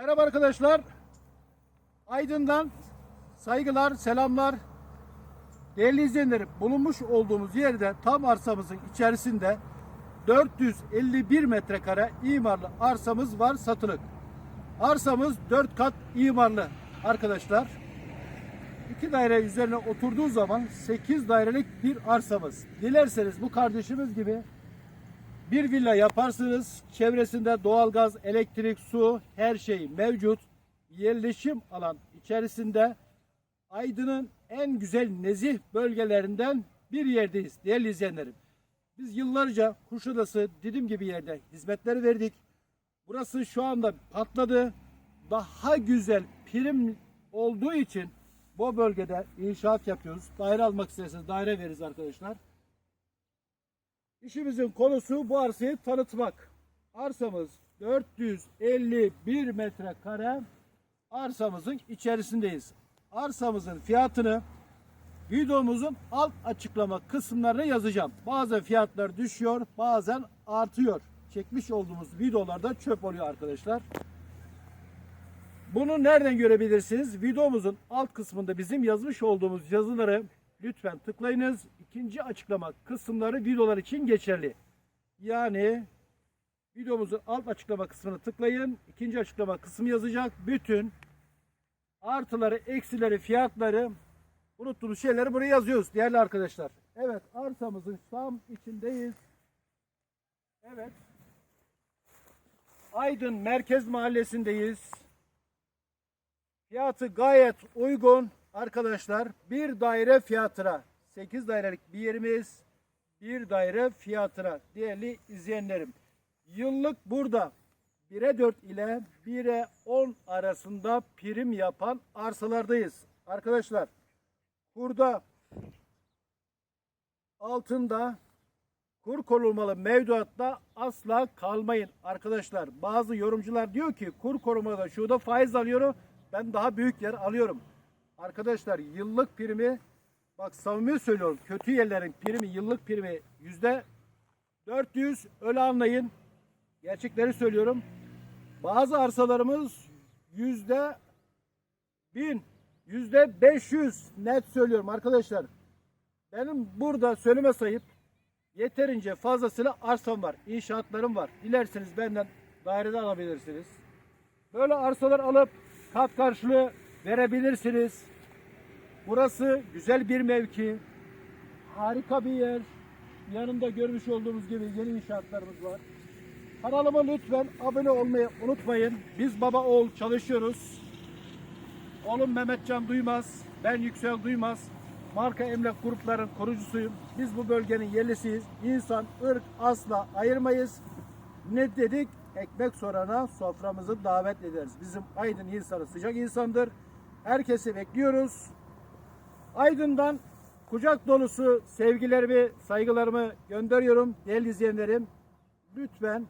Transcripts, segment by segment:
Merhaba arkadaşlar. Aydın'dan saygılar, selamlar. Değerli izleyenlerim, bulunmuş olduğumuz yerde tam arsamızın içerisinde 451 metrekare imarlı arsamız var satılık. Arsamız 4 kat imarlı arkadaşlar. İki daire üzerine oturduğu zaman 8 dairelik bir arsamız. Dilerseniz bu kardeşimiz gibi bir villa yaparsınız. Çevresinde doğalgaz, elektrik, su her şey mevcut. Yerleşim alan içerisinde Aydın'ın en güzel nezih bölgelerinden bir yerdeyiz değerli izleyenlerim. Biz yıllarca Kuşadası, Didim gibi yerde hizmetler verdik. Burası şu anda patladı. Daha güzel prim olduğu için bu bölgede inşaat yapıyoruz. Daire almak isterseniz daire veririz arkadaşlar. İşimizin konusu bu arsayı tanıtmak. Arsamız 451 metrekare arsamızın içerisindeyiz. Arsamızın fiyatını videomuzun alt açıklama kısımlarına yazacağım. Bazen fiyatlar düşüyor, bazen artıyor. Çekmiş olduğumuz videolarda çöp oluyor arkadaşlar. Bunu nereden görebilirsiniz? Videomuzun alt kısmında bizim yazmış olduğumuz yazıları lütfen tıklayınız. İkinci açıklama kısımları videolar için geçerli. Yani videomuzun alt açıklama kısmını tıklayın. İkinci açıklama kısmı yazacak. Bütün artıları, eksileri, fiyatları unuttuğumuz şeyleri buraya yazıyoruz değerli arkadaşlar. Evet arsamızın tam içindeyiz. Evet. Aydın Merkez Mahallesi'ndeyiz. Fiyatı gayet uygun arkadaşlar. Bir daire fiyatına 8 dairelik bir yerimiz bir daire fiyatına değerli izleyenlerim. Yıllık burada 1'e 4 ile 1'e 10 arasında prim yapan arsalardayız. Arkadaşlar burada altında kur korunmalı mevduatta asla kalmayın arkadaşlar. Bazı yorumcular diyor ki kur korumada şurada faiz alıyorum ben daha büyük yer alıyorum. Arkadaşlar yıllık primi bak samimi söylüyorum kötü yerlerin primi yıllık primi yüzde 400 öyle anlayın. Gerçekleri söylüyorum. Bazı arsalarımız yüzde 1000 yüzde 500 net söylüyorum arkadaşlar. Benim burada söyleme sayıp yeterince fazlasıyla arsam var. inşaatlarım var. Dilerseniz benden dairede alabilirsiniz. Böyle arsalar alıp kat karşılığı verebilirsiniz. Burası güzel bir mevki. Harika bir yer. Yanında görmüş olduğumuz gibi yeni inşaatlarımız var. Kanalıma lütfen abone olmayı unutmayın. Biz baba oğul çalışıyoruz. Oğlum Mehmetcan Duymaz, ben Yüksel Duymaz. Marka emlak grupların kurucusuyum. Biz bu bölgenin yerlisiyiz. İnsan, ırk asla ayırmayız. Ne dedik? Ekmek sorana soframızı davet ederiz. Bizim Aydın insanı sıcak insandır. Herkesi bekliyoruz. Aydın'dan kucak dolusu sevgilerimi, saygılarımı gönderiyorum değerli izleyenlerim. Lütfen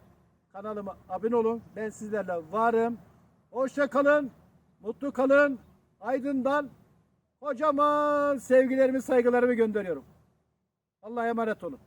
kanalıma abone olun. Ben sizlerle varım. Hoşça kalın, mutlu kalın. Aydın'dan kocaman sevgilerimi, saygılarımı gönderiyorum. Allah'a emanet olun.